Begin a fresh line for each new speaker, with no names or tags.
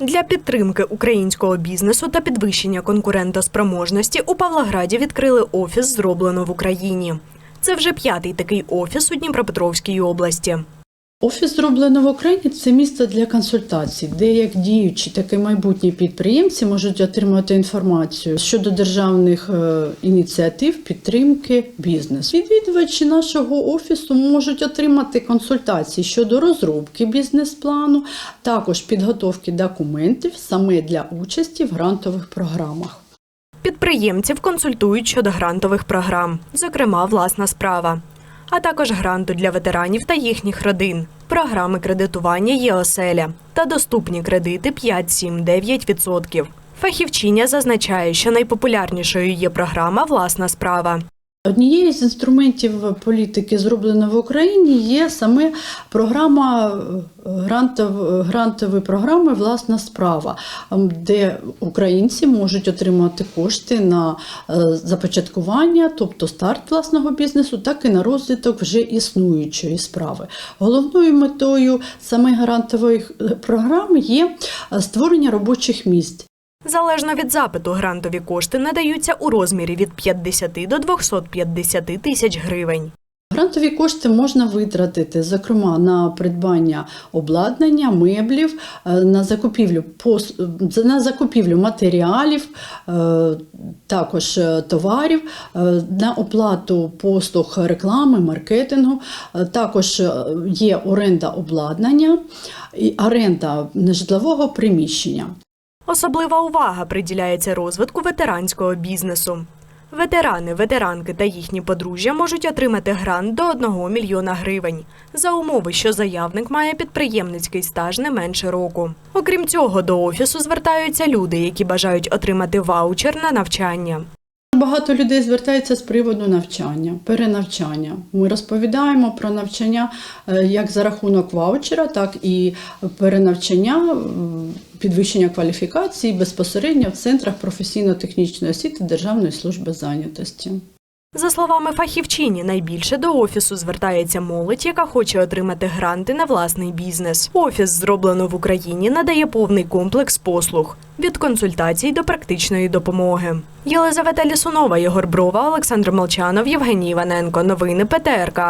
Для підтримки українського бізнесу та підвищення конкурентоспроможності у Павлограді відкрили офіс зроблено в Україні. Це вже п'ятий такий офіс у Дніпропетровській області.
Офіс зроблено в Україні це місце для консультацій, де як діючі, так і майбутні підприємці можуть отримати інформацію щодо державних е, ініціатив підтримки бізнесу. Відвідувачі нашого офісу можуть отримати консультації щодо розробки бізнес-плану, також підготовки документів саме для участі в грантових програмах.
Підприємців консультують щодо грантових програм, зокрема власна справа, а також гранту для ветеранів та їхніх родин, програми кредитування є оселя та доступні кредити 5-7-9%. Фахівчиня зазначає, що найпопулярнішою є програма Власна справа.
Однією з інструментів політики, зроблено в Україні, є саме програма е, грантов, грантові програми Власна справа, ем, де українці можуть отримати кошти на е, започаткування, тобто старт власного бізнесу, так і на розвиток вже існуючої справи. Головною метою саме грантових е, програм є створення робочих місць.
Залежно від запиту, грантові кошти надаються у розмірі від 50 до 250 тисяч гривень.
Грантові кошти можна витратити, зокрема, на придбання обладнання, меблів, е, на закупівлю на закупівлю матеріалів, е, також е, товарів, е, на оплату послуг реклами, маркетингу. Е, Також е, є оренда обладнання і оренда нежитлового приміщення.
Особлива увага приділяється розвитку ветеранського бізнесу. Ветерани, ветеранки та їхні подружжя можуть отримати грант до 1 мільйона гривень за умови, що заявник має підприємницький стаж не менше року. Окрім цього, до офісу звертаються люди, які бажають отримати ваучер на навчання.
Багато людей звертаються з приводу навчання, перенавчання. Ми розповідаємо про навчання е, як за рахунок ваучера, так і перенавчання, підвищення кваліфікації безпосередньо в центрах професійно-технічної освіти Державної служби зайнятості.
За словами фахівчині, найбільше до офісу звертається молодь, яка хоче отримати гранти на власний бізнес. Офіс зроблено в Україні надає повний комплекс послуг від консультацій до практичної допомоги. Єлизавета Лісунова, Єгор Брова, Олександр Молчанов, Євгеній Іваненко. Новини ПТРК.